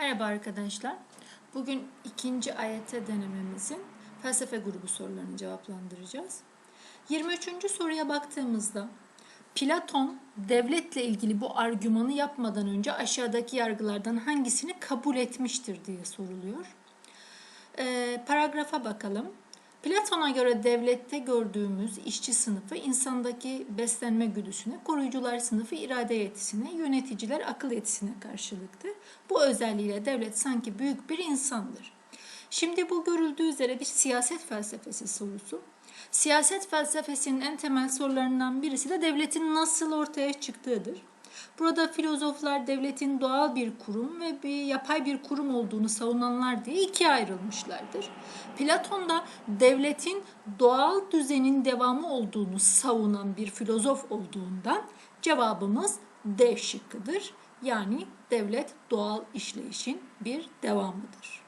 Merhaba arkadaşlar. Bugün ikinci AYT denememizin felsefe grubu sorularını cevaplandıracağız. 23. soruya baktığımızda Platon devletle ilgili bu argümanı yapmadan önce aşağıdaki yargılardan hangisini kabul etmiştir diye soruluyor. Ee, paragrafa bakalım. Platon'a göre devlette gördüğümüz işçi sınıfı insandaki beslenme güdüsüne, koruyucular sınıfı irade yetisine, yöneticiler akıl yetisine karşılıktır. Bu özelliğiyle devlet sanki büyük bir insandır. Şimdi bu görüldüğü üzere bir siyaset felsefesi sorusu. Siyaset felsefesinin en temel sorularından birisi de devletin nasıl ortaya çıktığıdır. Burada filozoflar devletin doğal bir kurum ve bir yapay bir kurum olduğunu savunanlar diye ikiye ayrılmışlardır. Platon da devletin doğal düzenin devamı olduğunu savunan bir filozof olduğundan cevabımız D şıkkıdır. Yani devlet doğal işleyişin bir devamıdır.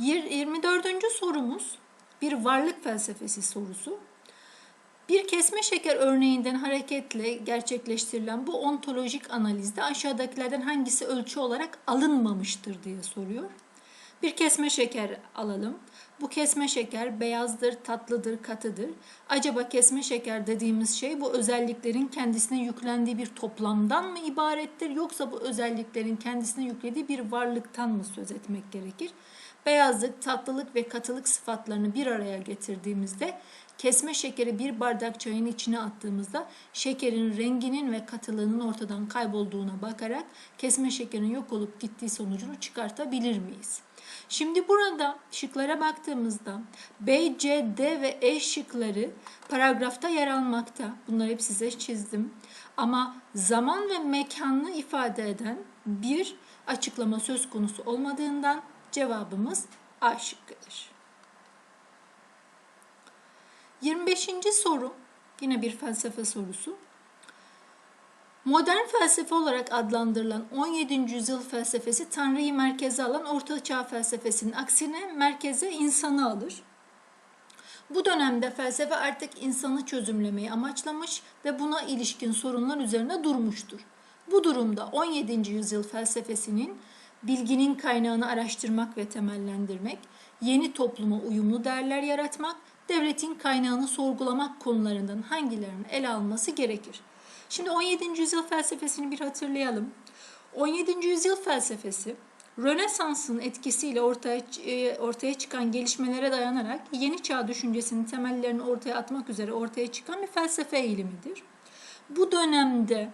24. sorumuz bir varlık felsefesi sorusu. Bir kesme şeker örneğinden hareketle gerçekleştirilen bu ontolojik analizde aşağıdakilerden hangisi ölçü olarak alınmamıştır diye soruyor. Bir kesme şeker alalım. Bu kesme şeker beyazdır, tatlıdır, katıdır. Acaba kesme şeker dediğimiz şey bu özelliklerin kendisine yüklendiği bir toplamdan mı ibarettir yoksa bu özelliklerin kendisine yüklediği bir varlıktan mı söz etmek gerekir? Beyazlık, tatlılık ve katılık sıfatlarını bir araya getirdiğimizde kesme şekeri bir bardak çayın içine attığımızda şekerin renginin ve katılığının ortadan kaybolduğuna bakarak kesme şekerin yok olup gittiği sonucunu çıkartabilir miyiz? Şimdi burada şıklara baktığımızda B, C, D ve E şıkları paragrafta yer almakta. Bunları hep size çizdim. Ama zaman ve mekanını ifade eden bir açıklama söz konusu olmadığından cevabımız A şıkkıdır. 25. soru yine bir felsefe sorusu. Modern felsefe olarak adlandırılan 17. yüzyıl felsefesi Tanrı'yı merkeze alan Orta Çağ felsefesinin aksine merkeze insanı alır. Bu dönemde felsefe artık insanı çözümlemeyi amaçlamış ve buna ilişkin sorunlar üzerine durmuştur. Bu durumda 17. yüzyıl felsefesinin bilginin kaynağını araştırmak ve temellendirmek, yeni topluma uyumlu değerler yaratmak, devletin kaynağını sorgulamak konularından hangilerini ele alması gerekir? Şimdi 17. yüzyıl felsefesini bir hatırlayalım. 17. yüzyıl felsefesi Rönesans'ın etkisiyle ortaya ortaya çıkan gelişmelere dayanarak yeni çağ düşüncesinin temellerini ortaya atmak üzere ortaya çıkan bir felsefe eğilimidir. Bu dönemde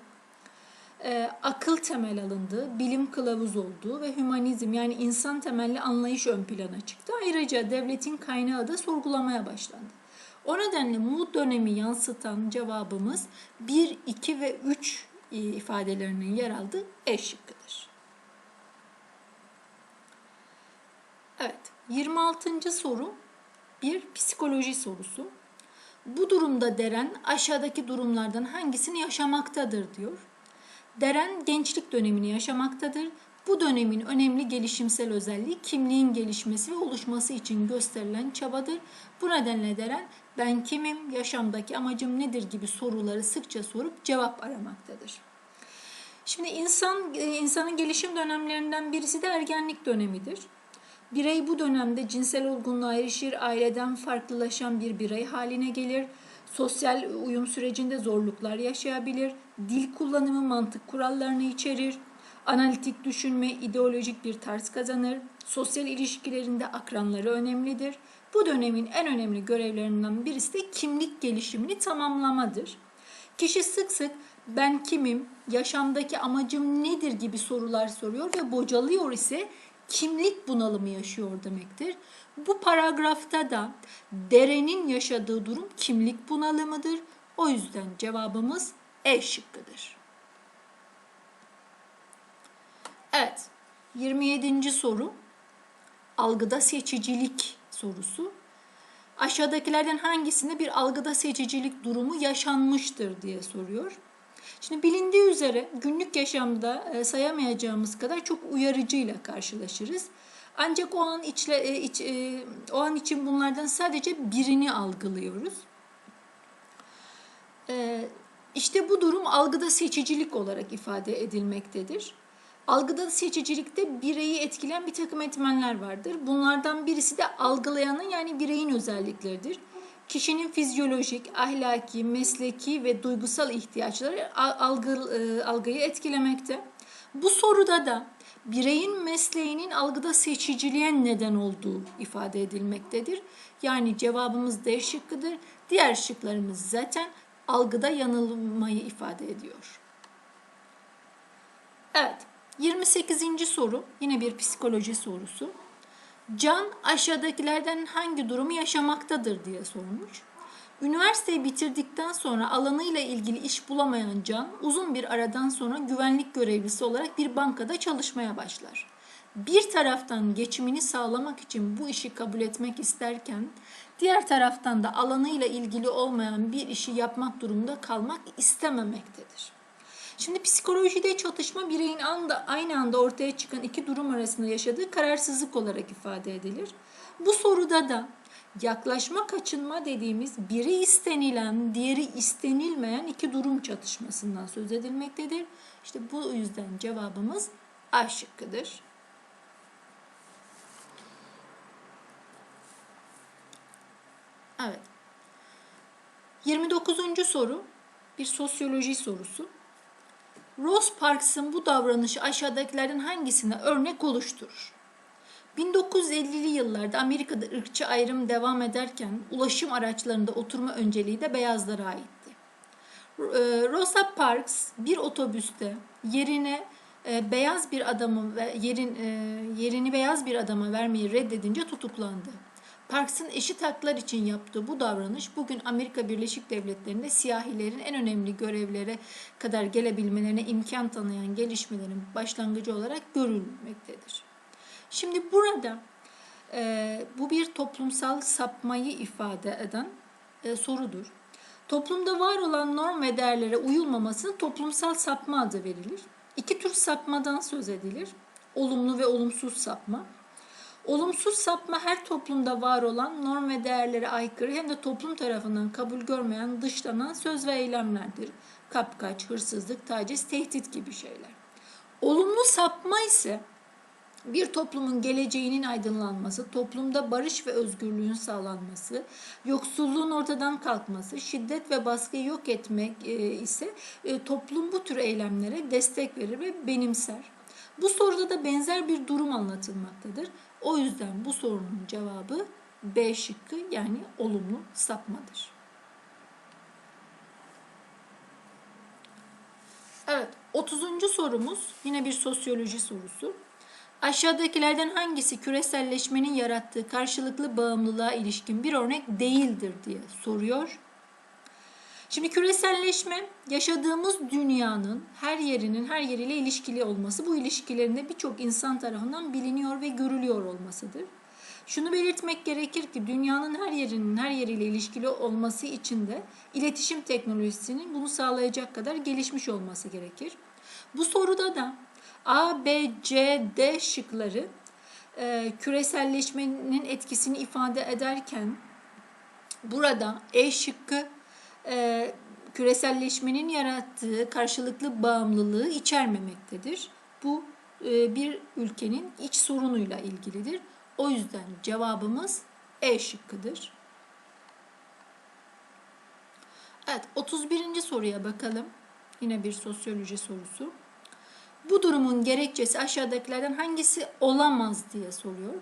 e, akıl temel alındı, bilim kılavuz oldu ve hümanizm yani insan temelli anlayış ön plana çıktı. Ayrıca devletin kaynağı da sorgulamaya başlandı. O nedenle bu dönemi yansıtan cevabımız 1, 2 ve 3 ifadelerinin yer aldığı E şıkkıdır. Evet, 26. soru bir psikoloji sorusu. Bu durumda Deren aşağıdaki durumlardan hangisini yaşamaktadır diyor. Deren gençlik dönemini yaşamaktadır. Bu dönemin önemli gelişimsel özelliği kimliğin gelişmesi ve oluşması için gösterilen çabadır. Bu nedenle Deren ben kimim, yaşamdaki amacım nedir gibi soruları sıkça sorup cevap aramaktadır. Şimdi insan insanın gelişim dönemlerinden birisi de ergenlik dönemidir. Birey bu dönemde cinsel olgunluğa erişir, aileden farklılaşan bir birey haline gelir. Sosyal uyum sürecinde zorluklar yaşayabilir. Dil kullanımı mantık kurallarını içerir. Analitik düşünme, ideolojik bir tarz kazanır. Sosyal ilişkilerinde akranları önemlidir. Bu dönemin en önemli görevlerinden birisi de kimlik gelişimini tamamlamadır. Kişi sık sık ben kimim, yaşamdaki amacım nedir gibi sorular soruyor ve bocalıyor ise kimlik bunalımı yaşıyor demektir. Bu paragrafta da Deren'in yaşadığı durum kimlik bunalımıdır. O yüzden cevabımız E şıkkıdır. Evet, 27. soru algıda seçicilik sorusu. Aşağıdakilerden hangisinde bir algıda seçicilik durumu yaşanmıştır diye soruyor. Şimdi bilindiği üzere günlük yaşamda e, sayamayacağımız kadar çok uyarıcıyla karşılaşırız. Ancak o an içle, e, iç, e, o an için bunlardan sadece birini algılıyoruz. İşte bu durum algıda seçicilik olarak ifade edilmektedir. Algıda seçicilikte bireyi etkileyen bir takım etmenler vardır. Bunlardan birisi de algılayanın yani bireyin özellikleridir. Kişinin fizyolojik, ahlaki, mesleki ve duygusal ihtiyaçları algı, e, algıyı etkilemekte. Bu soruda da bireyin mesleğinin algıda seçiciliğe neden olduğu ifade edilmektedir. Yani cevabımız D şıkkıdır. Diğer şıklarımız zaten algıda yanılmayı ifade ediyor. Evet, 28. soru yine bir psikoloji sorusu. Can aşağıdakilerden hangi durumu yaşamaktadır diye sormuş. Üniversiteyi bitirdikten sonra alanıyla ilgili iş bulamayan Can uzun bir aradan sonra güvenlik görevlisi olarak bir bankada çalışmaya başlar. Bir taraftan geçimini sağlamak için bu işi kabul etmek isterken diğer taraftan da alanıyla ilgili olmayan bir işi yapmak durumunda kalmak istememektedir. Şimdi psikolojide çatışma bireyin anda, aynı anda ortaya çıkan iki durum arasında yaşadığı kararsızlık olarak ifade edilir. Bu soruda da yaklaşma kaçınma dediğimiz biri istenilen, diğeri istenilmeyen iki durum çatışmasından söz edilmektedir. İşte bu yüzden cevabımız A şıkkıdır. Evet. 29. soru bir sosyoloji sorusu. Rose Parks'ın bu davranışı aşağıdakilerden hangisine örnek oluşturur? 1950'li yıllarda Amerika'da ırkçı ayrım devam ederken ulaşım araçlarında oturma önceliği de beyazlara aitti. Ee, Rosa Parks bir otobüste yerine e, beyaz bir adamı yerin e, yerini beyaz bir adama vermeyi reddedince tutuklandı. Parks'ın eşit haklar için yaptığı bu davranış bugün Amerika Birleşik Devletleri'nde siyahilerin en önemli görevlere kadar gelebilmelerine imkan tanıyan gelişmelerin başlangıcı olarak görülmektedir. Şimdi burada e, bu bir toplumsal sapmayı ifade eden e, sorudur. Toplumda var olan norm ve değerlere uyulmamasına toplumsal sapma adı verilir. İki tür sapmadan söz edilir. Olumlu ve olumsuz sapma. Olumsuz sapma her toplumda var olan norm ve değerlere aykırı hem de toplum tarafından kabul görmeyen dışlanan söz ve eylemlerdir. Kapkaç, hırsızlık, taciz, tehdit gibi şeyler. Olumlu sapma ise bir toplumun geleceğinin aydınlanması, toplumda barış ve özgürlüğün sağlanması, yoksulluğun ortadan kalkması, şiddet ve baskıyı yok etmek e, ise e, toplum bu tür eylemlere destek verir ve benimser. Bu soruda da benzer bir durum anlatılmaktadır. O yüzden bu sorunun cevabı B şıkkı yani olumlu sapmadır. Evet, 30. sorumuz yine bir sosyoloji sorusu. Aşağıdakilerden hangisi küreselleşmenin yarattığı karşılıklı bağımlılığa ilişkin bir örnek değildir diye soruyor. Şimdi küreselleşme yaşadığımız dünyanın her yerinin her yeriyle ilişkili olması, bu ilişkilerinde birçok insan tarafından biliniyor ve görülüyor olmasıdır. Şunu belirtmek gerekir ki dünyanın her yerinin her yeriyle ilişkili olması için de iletişim teknolojisinin bunu sağlayacak kadar gelişmiş olması gerekir. Bu soruda da A, B, C, D şıkları e, küreselleşmenin etkisini ifade ederken burada E şıkkı e, küreselleşmenin yarattığı karşılıklı bağımlılığı içermemektedir. Bu e, bir ülkenin iç sorunuyla ilgilidir. O yüzden cevabımız E şıkkıdır. Evet 31. soruya bakalım. Yine bir sosyoloji sorusu. Bu durumun gerekçesi aşağıdakilerden hangisi olamaz diye soruyor.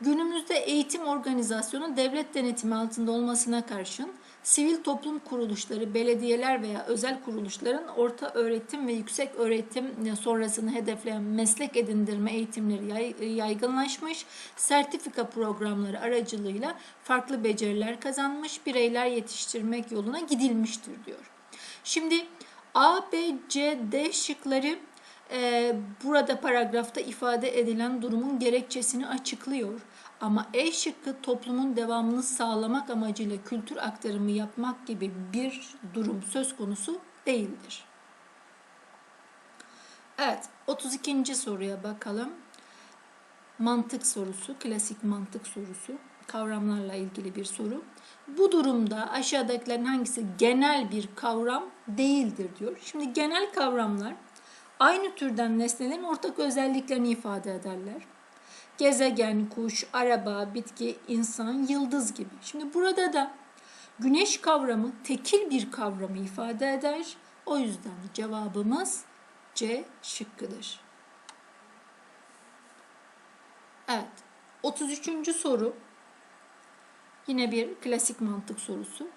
Günümüzde eğitim organizasyonu devlet denetimi altında olmasına karşın sivil toplum kuruluşları, belediyeler veya özel kuruluşların orta öğretim ve yüksek öğretim sonrasını hedefleyen meslek edindirme eğitimleri yaygınlaşmış, sertifika programları aracılığıyla farklı beceriler kazanmış, bireyler yetiştirmek yoluna gidilmiştir diyor. Şimdi A, B, C, D şıkları e, burada paragrafta ifade edilen durumun gerekçesini açıklıyor. Ama E şıkkı toplumun devamını sağlamak amacıyla kültür aktarımı yapmak gibi bir durum söz konusu değildir. Evet, 32. soruya bakalım. Mantık sorusu, klasik mantık sorusu, kavramlarla ilgili bir soru. Bu durumda aşağıdakilerin hangisi genel bir kavram değildir diyor. Şimdi genel kavramlar aynı türden nesnelerin ortak özelliklerini ifade ederler. Gezegen, kuş, araba, bitki, insan, yıldız gibi. Şimdi burada da güneş kavramı tekil bir kavramı ifade eder. O yüzden cevabımız C şıkkıdır. Evet. 33. soru. Yine bir klasik mantık sorusu.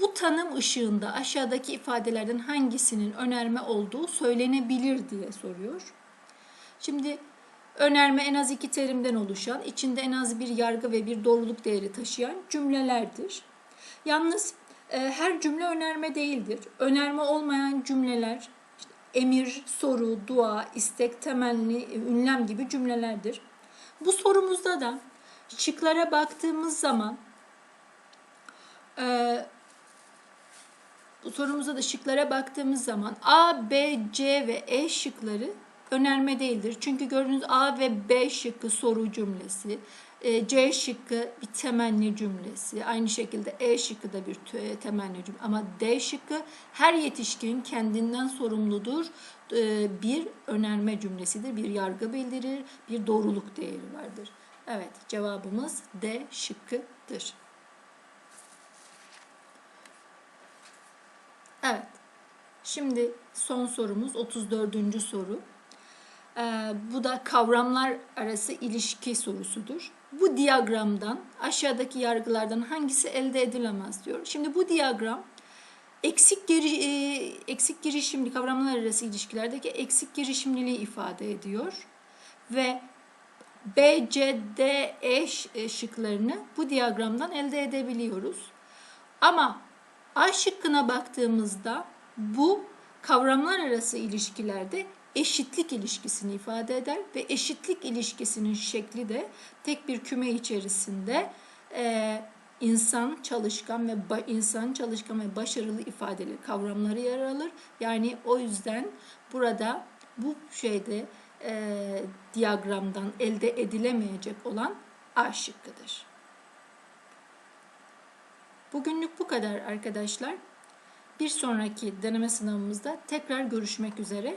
Bu tanım ışığında aşağıdaki ifadelerden hangisinin önerme olduğu söylenebilir diye soruyor. Şimdi önerme en az iki terimden oluşan, içinde en az bir yargı ve bir doğruluk değeri taşıyan cümlelerdir. Yalnız e, her cümle önerme değildir. Önerme olmayan cümleler işte emir, soru, dua, istek, temenni, ünlem gibi cümlelerdir. Bu sorumuzda da şıklara baktığımız zaman e, bu sorumuzda da şıklara baktığımız zaman A, B, C ve E şıkları önerme değildir. Çünkü gördüğünüz A ve B şıkkı soru cümlesi, e, C şıkkı bir temenni cümlesi, aynı şekilde E şıkkı da bir te- temenni cümlesi. Ama D şıkkı her yetişkinin kendinden sorumludur. E, Bir önerme cümlesidir, bir yargı bildirir, bir doğruluk değeri vardır. Evet, cevabımız D şıkkıdır. Evet. Şimdi son sorumuz 34. soru. Ee, bu da kavramlar arası ilişki sorusudur. Bu diyagramdan aşağıdaki yargılardan hangisi elde edilemez diyor. Şimdi bu diyagram eksik geri, e, eksik girişimli kavramlar arası ilişkilerdeki eksik girişimliliği ifade ediyor ve B, C, D, E e şıklarını bu diyagramdan elde edebiliyoruz. Ama A şıkkına baktığımızda bu kavramlar arası ilişkilerde eşitlik ilişkisini ifade eder ve eşitlik ilişkisinin şekli de tek bir küme içerisinde e, insan çalışkan ve ba- insan çalışkan ve başarılı ifadeli kavramları yer alır. Yani o yüzden burada bu şeyde e, diyagramdan elde edilemeyecek olan A şıkkıdır. Bugünlük bu kadar arkadaşlar. Bir sonraki deneme sınavımızda tekrar görüşmek üzere.